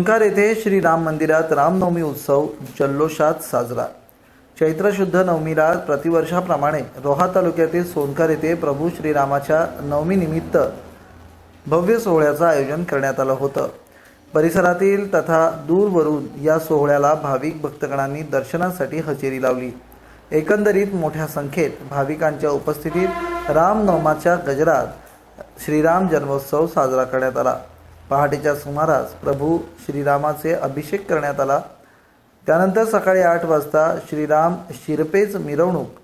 सोनकार येथे श्री राम मंदिरात रामनवमी उत्सव जल्लोषात साजरा. चैत्र शुद्ध नवमीला प्रतिवर्षाप्रमाणे रोहा तालुक्यातील सोनकर येथे प्रभू श्रीरामाच्या नवमीनिमित्त भव्य सोहळ्याचं आयोजन करण्यात आलं होतं. परिसरातील तथा दूरवरून या सोहळ्याला भाविक भक्तगणांनी दर्शनासाठी हजेरी लावली. एकंदरीत मोठ्या संख्येत भाविकांच्या उपस्थितीत रामनवमाच्या गजरात श्रीराम जन्मोत्सव साजरा करण्यात आला. पहाटेच्या सुमारास प्रभू श्रीरामाचे अभिषेक करण्यात आला. त्यानंतर सकाळी आठ वाजता श्रीराम शिरपेच मिरवणूक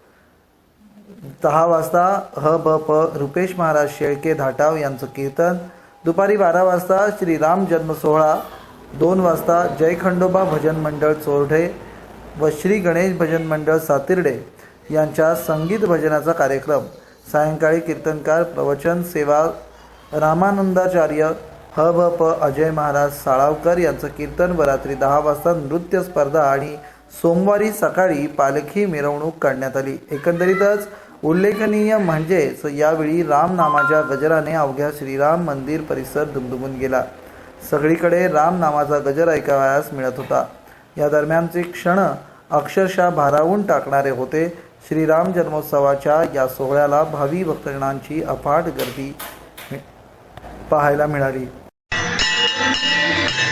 दहा वाजता ह ब प रुपेश महाराज शेळके धाटाव यांचं कीर्तन दुपारी बारा वाजता श्रीराम जन्म सोहळा दोन वाजता जय खंडोबा भजन मंडळ चोरढे व श्री गणेश भजन मंडळ सातिर्डे यांच्या संगीत भजनाचा कार्यक्रम. सायंकाळी कीर्तनकार प्रवचन सेवा रामानंदाचार्य ह भ प अजय महाराज साळावकर यांचं कीर्तन व रात्री दहा वाजता नृत्य स्पर्धा आणि सोमवारी सकाळी पालखी मिरवणूक काढण्यात आली. एकंदरीतच उल्लेखनीय म्हणजेच यावेळी रामनामाच्या गजराने अवघ्या श्रीराम मंदिर परिसर दुमदुमून गेला. सगळीकडे रामनामाचा गजर ऐकावयास मिळत होता. या दरम्यानचे क्षण अक्षरशः भारावून टाकणारे होते. श्रीराम जन्मोत्सवाच्या या सोहळ्याला भावी भक्तजनांची अफाट गर्दी पाहायला मिळाली.